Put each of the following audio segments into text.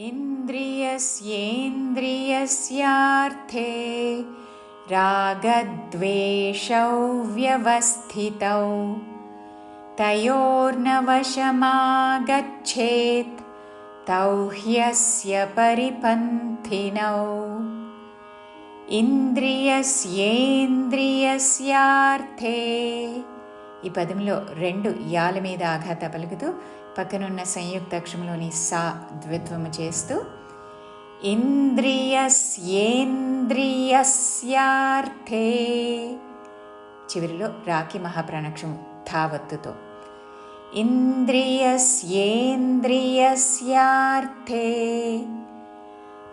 इन्द्रियस्येन्द्रियस्यार्थे रागद्वेषौ व्यवस्थितौ। तयोर्नवशमागच्छेत् तौ ह्यस्य परिपन्थिनौ। इन्द्रियस्येन्द्रियस्यार्थे ఈ పదంలో రెండు యాల మీద ఆఘాత పలుకుతూ పక్కనున్న సంయుక్తాక్షంలోని సా ద్విత్వము చేస్తూ ఇంద్రియస్యేంద్రియస్యార్థే చివరిలో రాకి మహాప్రాణక్షం ధావత్తుతో ఇంద్రియస్యేంద్రియస్యార్థే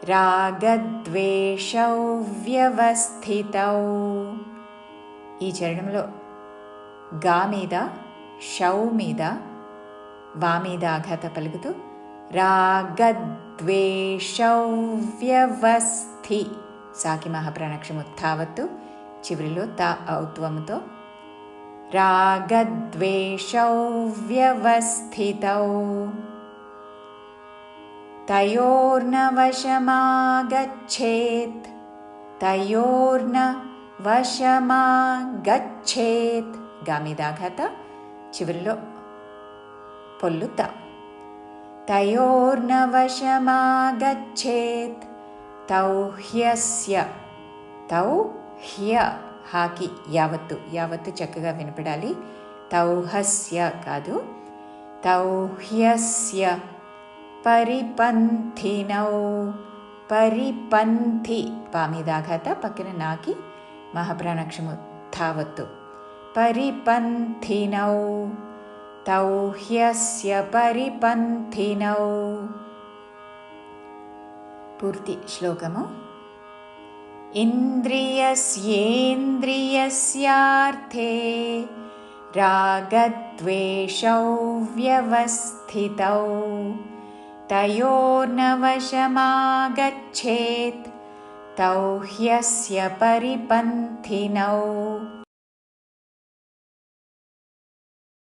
రాగద్వేషౌ వ్యవస్థితౌ ఈ చరణంలో గా మీద షౌ మీద వా మీద ఆఘాత పలుకుతూ రాగద్వేషవ్యవస్థి. సాకి మహాప్రాణక్షము తావత్తు చివరిలో తా ఔత్వముతో రాగద్వేషౌ తయోర్నవశమాగచ్చేత్ తయోర్న వశమాగచ్చేత్ తయోర్న వశమాగచ్చేత్ గామిదాఘత చివరిలో పొల్లుత. తయోర్న వశమాగచ్చేత్ తౌ హ్యస్య తౌ హ్య హాకి యావత్తు యావత్తు చక్కగా వినపడాలి. తౌహస్య కాదు. తౌహ్యస్య పరిపంథినౌ పరిపంథి పామిదాఘాత పక్కన నాకి మహాప్రాణాక్షము ధావత్తు. परिपन्थिनौ। तौ ह्यस्य परिपन्थिनौ। पूर्ति श्लोकमु। इन्द्रियस्येन्द्रियस्यार्थे रागद्वेषौ व्यवस्थितौ। तयोर्नवशमागच्छेत् तौ ह्यस्य परिपन्थिनौ।